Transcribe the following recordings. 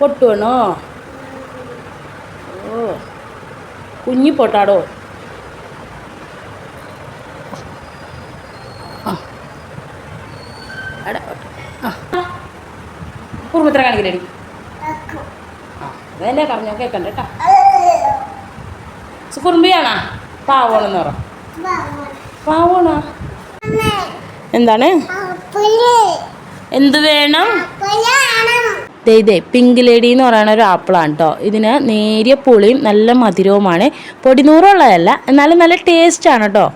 പൊട്ടുവേണോ ഓ കുഞ്ഞി പൊട്ടാടോ? പൊട്ട്. കുറുമത്ര കാണിക്കലടി അതല്ലേ പറഞ്ഞോ കേൾക്കണ്ട കേട്ടോ. കുറുമ്പിയാണാ? പാവോണെന്ന് പറ. പാവണോ? എന്താണ്? എന്ത് വേണം? ഇതേ പിങ്ക് ലേഡി എന്ന് പറയുന്ന ഒരു ആപ്പിളാണ് കേട്ടോ ഇതിന് നേരിയ പുളിയും നല്ല മധുരവുമാണ്. പൊടിനൂറുള്ളതല്ല എന്നാലും നല്ല ടേസ്റ്റ് ആണ് കേട്ടോ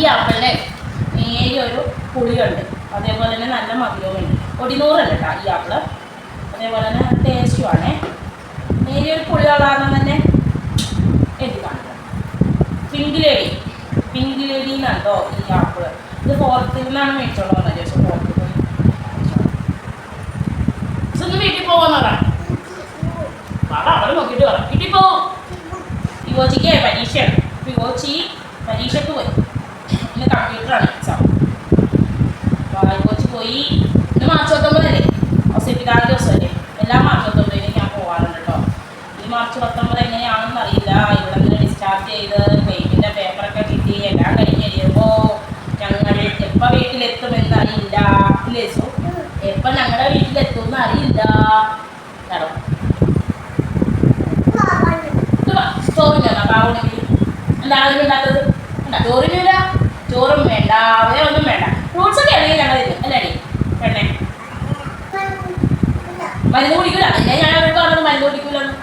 ഈ ആപ്പിളിന് നേരിയ ഒരു പുളിയുണ്ട്. അതേപോലെ തന്നെ നല്ല മധുരവുമുണ്ട്. പൊടിനൂറല്ല ഈ ആപ്പിൾ അതേപോലെ തന്നെ ടേസ്റ്റുമാണ് നേരിയ ഒരു പുളിയുള്ള കാരണം തന്നെ എഴുതി കാണുന്നത് പിങ്ക് ലേഡി പിങ്ക് ലേഡി ഈ ആപ്പിൾ ഇത് ഫോർത്തിൽ നിന്നാണ് മേടിച്ചോളൂ വന്നത് ചേച്ചി ഫോർത്തിൽ ഇതൊന്ന് വീട്ടിൽ പോവാന്ന് അവിടെ അവിടെ പറ. വീട്ടിൽ പോ. യുവജിക്ക് പരീക്ഷയാണ്. യുവജി പരീക്ഷയ്ക്ക് പോയി. ഇന്ന് കമ്പ്യൂട്ടറാണ് എക്സാം അപ്പോൾ യുവജി പോയി. ഇന്ന് മാർച്ച് പത്തൊമ്പതല്ലേ? ദിവസമല്ലേ എല്ലാ മാർച്ച് പത്തൊമ്പതിനും ഞാൻ പോകാറുണ്ട് കേട്ടോ. ഈ മാർച്ച് പത്തൊമ്പത് എങ്ങനെയാണെന്ന് അറിയില്ല ഇവിടെ ഡിസ്ചാർജ് ചെയ്ത് പെയിന്റിന്റെ പേപ്പറൊക്കെ കിട്ടി. എല്ലാം കഴിഞ്ഞ് കഴിയുമ്പോൾ ഞങ്ങൾ എപ്പോൾ വീട്ടിലെത്തുമെന്ന് അറിയില്ല. ഇല്ലേ സു? എപ്പോൾ ഞങ്ങളുടെ വീട്ടിലെത്തുമെന്ന് അറിയില്ല. കേട്ടോ ചോറിന് പാവണെങ്കിൽ എന്താണ് ചോറിനില്ല ചോറും വേണ്ട വേറെ ഒന്നും വേണ്ട. ഫ്രൂട്ട്സ് ഒക്കെ ആണെങ്കിൽ ഞങ്ങൾ അല്ലേ പെണ്ണേ? മരുന്ന് കുടിക്കില്ല അതിനെ ഞാൻ അവർക്ക് പറഞ്ഞത് മരുന്ന് കുടിക്കില്ലെന്ന്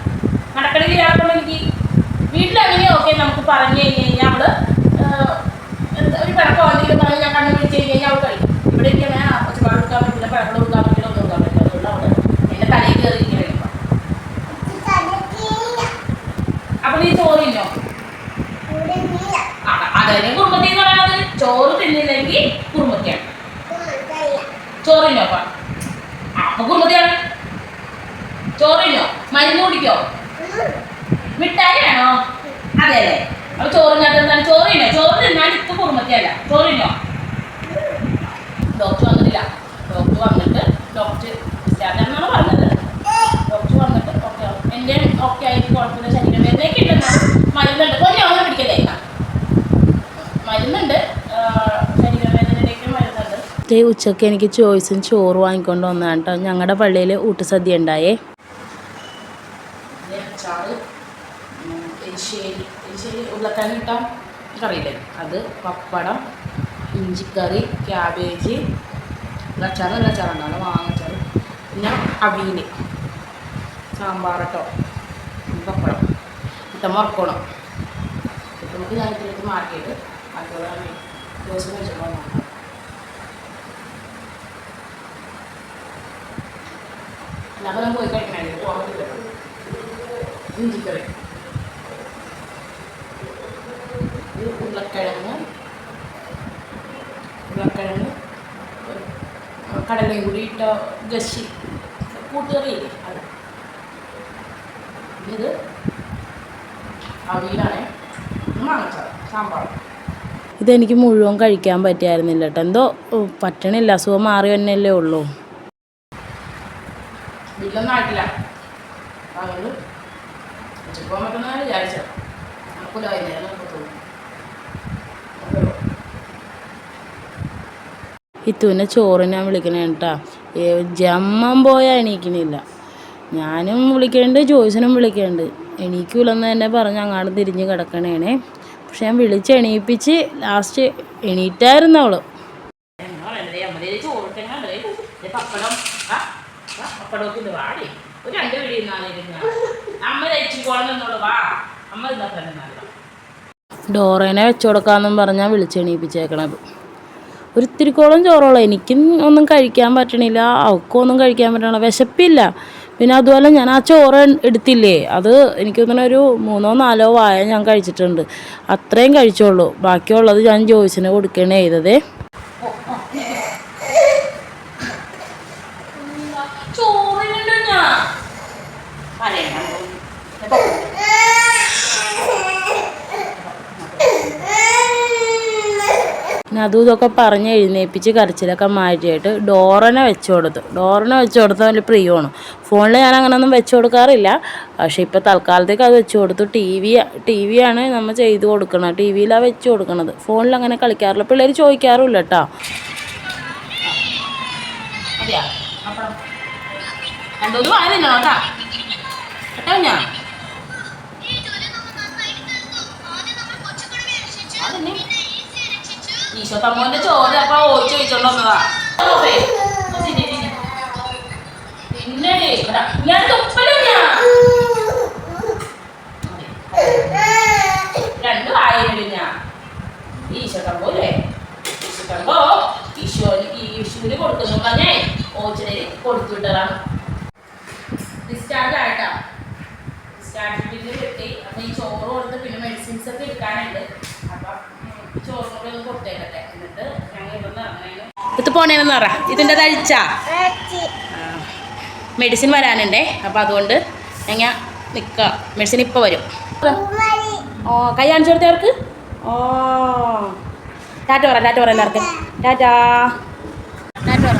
നടക്കണമെങ്കിൽ ആക്കണം എനിക്ക് വീട്ടിലാണെങ്കിൽ ഓക്കെ നമുക്ക് പറഞ്ഞു കഴിഞ്ഞ് കഴിഞ്ഞാൽ അവൾ ഒരു പഴക്കം പറഞ്ഞ് ഞാൻ കണ്ണു പിടിച്ച് കഴിഞ്ഞ് കഴിഞ്ഞാൽ അവൾ കഴിക്കും ഇവിടെ ഇരിക്കണേ പച്ചപ്പാട് കൊടുക്കാൻ പറ്റില്ല പഴങ്ങൾ കൊടുക്കാൻ പറ്റില്ല ഒന്നും കൊടുക്കാൻ പറ്റില്ല അതുകൊണ്ട് അവൾ എന്റെ തലയിൽ കയറി അപ്പൊ നീ ചോറില്ലോ അതന്നെ കുറുമത്തി എന്ന് പറയുന്നത്. ചോറ് തിന്നില്ലെങ്കിൽ കുറുമത്തിയാണ്. ചോറില്ലോ അപ്പൊ? അപ്പൊ കുറുമത്തിയാണ്. ചോറില്ലോ മരുന്ന് കുടിക്കോ? മിഠായി വേണോ? അതെ അതെ. അപ്പൊ ചോറിനകത്ത് ചോറിനോ ചോറ് തിന്നാൻ ഇപ്പൊ കുറുമത്തിയല്ല. ചോറിനോ ഡോക്ടർ വന്നിട്ടില്ല. ഡോക്ടർ വന്നിട്ട് ഡോക്ടർ ഡിസ്ചാർജാണെന്നാണ് പറഞ്ഞത്. ഡോക്ടർ വന്നിട്ട് ഓക്കെ എന്റെ ഓക്കെ ആയിട്ട് കുഴപ്പമില്ല ശരീരം വേദനയൊക്കെ ഉണ്ടെന്നാ. മരുന്നുണ്ട്. കൊല്ലം അവനെ പിടിക്കല്ലേ മരുന്നുണ്ട്. ഈ ഉച്ചയ്ക്ക് എനിക്ക് ചോയ്സും ചോറ് വാങ്ങിക്കൊണ്ട് വന്നതാണ് കേട്ടോ. ഞങ്ങളുടെ പള്ളിയിൽ ഊട്ടുസദ്യ ഉണ്ടായേ. എരിശ്ശേരി. എരിശ്ശേരി ഉരുളക്കിഴങ്ങ് ഇട്ടാൽ കറിയില്ലേ? അത് പപ്പടം ഇഞ്ചിക്കറി ക്യാബേജ് അച്ചാറ് നല്ല അച്ചാറുണ്ടാവും മാങ്ങച്ചാറ്. പിന്നെ അവിയൽ സാമ്പാറട്ടോ പപ്പടം. ഇട്ട മുറക്കണം ഇപ്പം നമുക്ക് ഞാൻ ഇതിലേക്ക് മാറ്റിയിട്ട് അതുപോലെ ദിവസം കഴിച്ചോളാം ഞാൻ പോയി കഴിക്കണേ. പോകാൻ പറ്റില്ല. ഇഞ്ചിക്കറി ഇത് ഉരുളക്കിഴങ്ങ് ഉരുളക്കിഴങ്ങ് ആ, കടലയും കൂടി ഇട്ട ഗശി കൂട്ടുകറിയില്ലേ അത്. ഇത് അവിയലാണ് മാങ്ങച്ചാറ് സാമ്പാർ. ഇതെനിക്ക് മുഴുവൻ കഴിക്കാൻ പറ്റിയായിരുന്നില്ല കേട്ടോ എന്തോ പറ്റണില്ല. അസുഖം മാറി തന്നെയല്ലേ ഉള്ളൂ. വീട്ടിലൊന്നും ആയിട്ടില്ല. അതുകൊണ്ട് ഉച്ചയ്ക്ക് പോകാൻ പറ്റുന്ന വിചാരിച്ചത്. നമുക്കില്ല വൈകുന്നേരം നമുക്ക് തോന്നും ഇത്തുവിനെ ചോറ് ഞാൻ വിളിക്കണേ കേട്ടാ. ജമ്മം പോയാൽ എണീക്കണില്ല. ഞാനും വിളിക്കുന്നുണ്ട് ജോയ്സിനും വിളിക്കുന്നുണ്ട് എണീക്കൂലെന്ന് തന്നെ പറഞ്ഞ് അങ്ങാട് തിരിഞ്ഞ് കിടക്കണേണേ. പക്ഷെ ഞാൻ വിളിച്ച് എണീപ്പിച്ച് ലാസ്റ്റ് എണീറ്റായിരുന്നു അവൾ. ഡോറേനെ വെച്ചു കൊടുക്കാന്നും പറഞ്ഞാൽ വിളിച്ച് എണീപ്പിച്ചേക്കണത് ഒരു ഇത്തിരിക്കോളം ചോറോളം. എനിക്കും ഒന്നും കഴിക്കാൻ പറ്റണില്ല. അവൾക്കും ഒന്നും കഴിക്കാൻ പറ്റണില്ല. വിശപ്പില്ല. പിന്നെ അതുപോലെ ഞാൻ ആ ചോറ് എടുത്തില്ലേ? അത് എനിക്ക് തോന്നുന്നു ഒരു മൂന്നോ നാലോ വായ ഞാൻ കഴിച്ചിട്ടുണ്ട്. അത്രയും കഴിച്ചോളൂ. ബാക്കിയുള്ളത് ഞാൻ ജോയ്സിന് കൊടുക്കണേ ചെയ്തതേ ചോറിനുണ്ട് ഞാൻ പറയണ്ട പിന്നെ അതും ഇതൊക്കെ പറഞ്ഞ് എഴുന്നേൽപ്പിച്ച് കരച്ചിലൊക്കെ മാറ്റിയിട്ട് ഡോറനെ വെച്ച് കൊടുത്തു. ഡോറനെ വെച്ച് കൊടുത്താൽ വലിയ പ്രിയമാണ്. ഫോണിൽ ഞാൻ അങ്ങനെയൊന്നും വെച്ച് കൊടുക്കാറില്ല. പക്ഷേ ഇപ്പോൾ തൽക്കാലത്തേക്ക് അത് വെച്ച് കൊടുത്തു. ടി വി ടി വിയാണ് നമ്മൾ ചെയ്ത് കൊടുക്കുന്നത് ടി വിയിലാണ് വെച്ച് കൊടുക്കുന്നത് ഫോണിൽ അങ്ങനെ കളിക്കാറില്ല. പിള്ളേർ ചോദിക്കാറുമില്ല കേട്ടോ. അതെയാ? അപ്പം രണ്ടൂന്ന് വായ കേട്ടോ ഈശോ തമ്മോന്റെ ചോറ് അപ്പൊ ഓടിച്ച് ചോദിച്ചോണ്ട് വന്നതാ. ഇവിടെ. ഞാൻ തുപ്പല രണ്ട് വായനടി ഞാൻ ഈശോ തമ്പോ അല്ലേ? ഈശോ തമ്പോ ഈശോന് ഈശോന് കൊടുക്കുന്നു പറഞ്ഞേ. ഓച്ചിനെ കൊടുത്തു വിട്ടതാണ് ഡിസ്ചാർജ് ആയിട്ടാ. ഡിസ്ചാർജ് ബില്ല് കിട്ടി. അപ്പൊ ഈ ചോറ് കൊടുത്ത് പിന്നെ മെഡിസിൻസ് ഒക്കെ എടുക്കാനുണ്ട്. അപ്പൊ ഉം, ഒന്ന് കൊടുത്തേക്കട്ടെ. ഇത് പോണേന്ന് പറ. ഇതിന്റെ തഴിച്ച മെഡിസിൻ വരാനുണ്ടേ. അപ്പം അതുകൊണ്ട് ഞാൻ നിൽക്കാം മെഡിസിൻ ഇപ്പോൾ വരും. ഓ കൈ കാണിച്ചു കൊടുത്തവർക്ക് ഓ. ടാറ്റ പറ ടാറ്റ പറ എല്ലാവർക്കും. ടാറ്റാ. ടാറ്റ പറ.